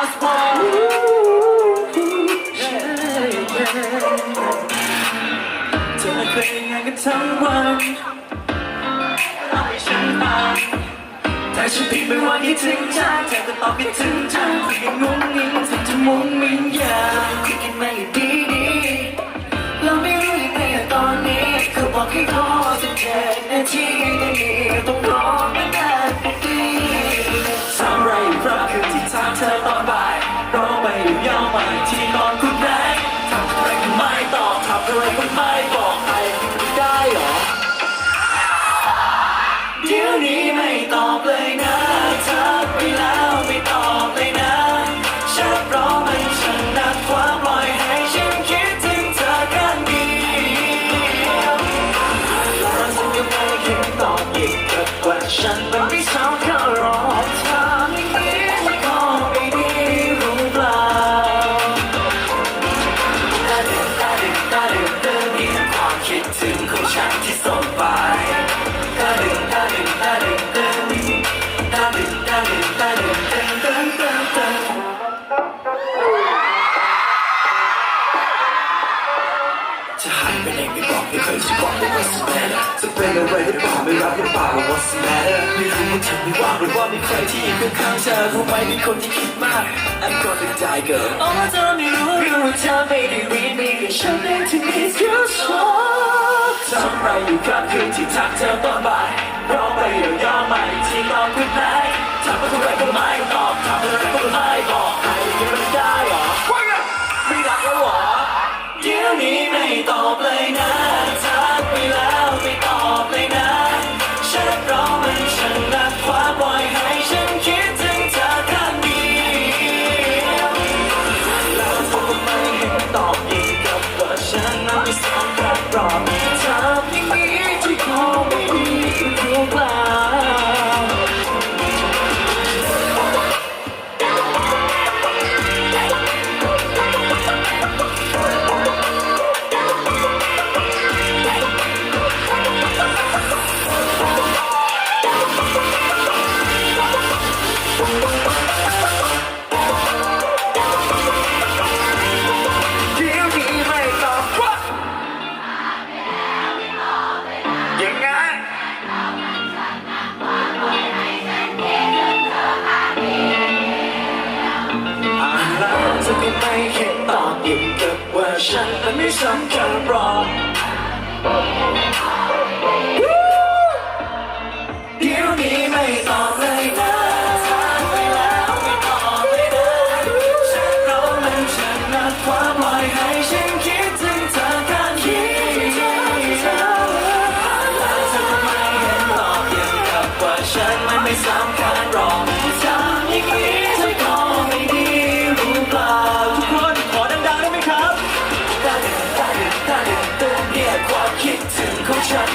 last เธอเคยงากันทั้วันให้ฉันอ่าแต่ฉันพิมไปว่าคิดถึงเธเธอก็ตอบคิดถึงใจอคุยกันงงงิงสิจะมุ้งมิ้งยาวคุยกันไม่าว ไปไหนไม่บอกไม่เคยจะบอกเลย what's the matter จะเป็นอะไรหรือเปล่าไม่รับหรือเปล่า what's the matter ไม่รู้ว่าเธอไม่ว่างหรือว่ามีใครที่อยืนข้างๆเธอรู้ไหมมีคนที่คิดมาก I'm gonna die girl โอ้เธอไม่รู้หรือว่าเธอไม่ได้ read me แต่ฉันเองที่ miss you so ทำไรอยู่ครับคืนที่ทักเธอตอนบ่ายรอไปเดี๋ยวยอมมาอี ไม่ตอบเลยนะ ฉันนั้นไม่สำคัญหรอกเดี๋ยวนี้ไม่ตอบเลยนะถามไปแล้วไม่ตอบเลยนะฉันรู้มันฉันนัดความปล่อยให้ฉันคิดถึงเธอข้างเดียวแล้วเธอก็ไมเห็นตอบยังกับว่าฉันมันไม่สำคัญหรอก